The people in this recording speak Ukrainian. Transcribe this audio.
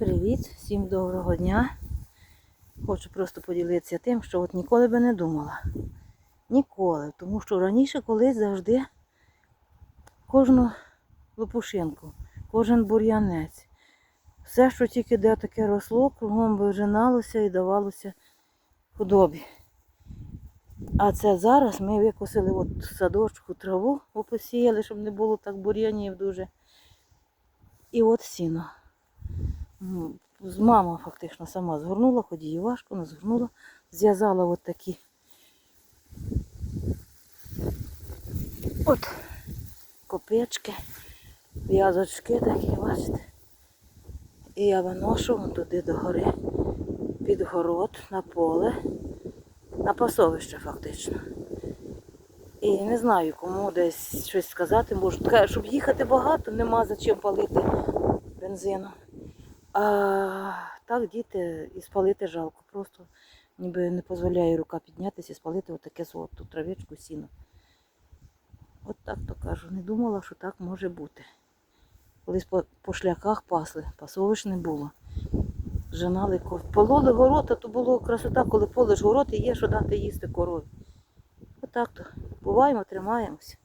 Привіт, всім доброго дня. Хочу просто поділитися тим, що от ніколи би не думала. Ніколи. Тому що раніше колись завжди кожну лопушинку, кожен бур'янець, все, що тільки де таке росло, кругом вижиналося і давалося худобі. А це зараз ми викосили от садочку траву, посіяли, щоб не було так бур'янів дуже. І от сіно. З- Мама фактично сама згорнула, хоч її важко, але згорнула, зв'язала от такі от копички, в'язочки такі, бачите. І я виношу туди до гори, під город, на поле, на пасовище фактично. І не знаю, кому десь щось сказати можу. Щоб їхати багато, нема за чим палити бензину. А так діти і спалити жалко. Просто ніби не дозволяє рука піднятися і спалити отаке золоту травичку, сіно. От так то кажу. Не думала, що так може бути. Колись по, по шляках пасли, пасовищ не було. Женали кор. Пололи город, а то було красота, коли полиш город є, що дати їсти корові. Отак то. Буваємо, тримаємося.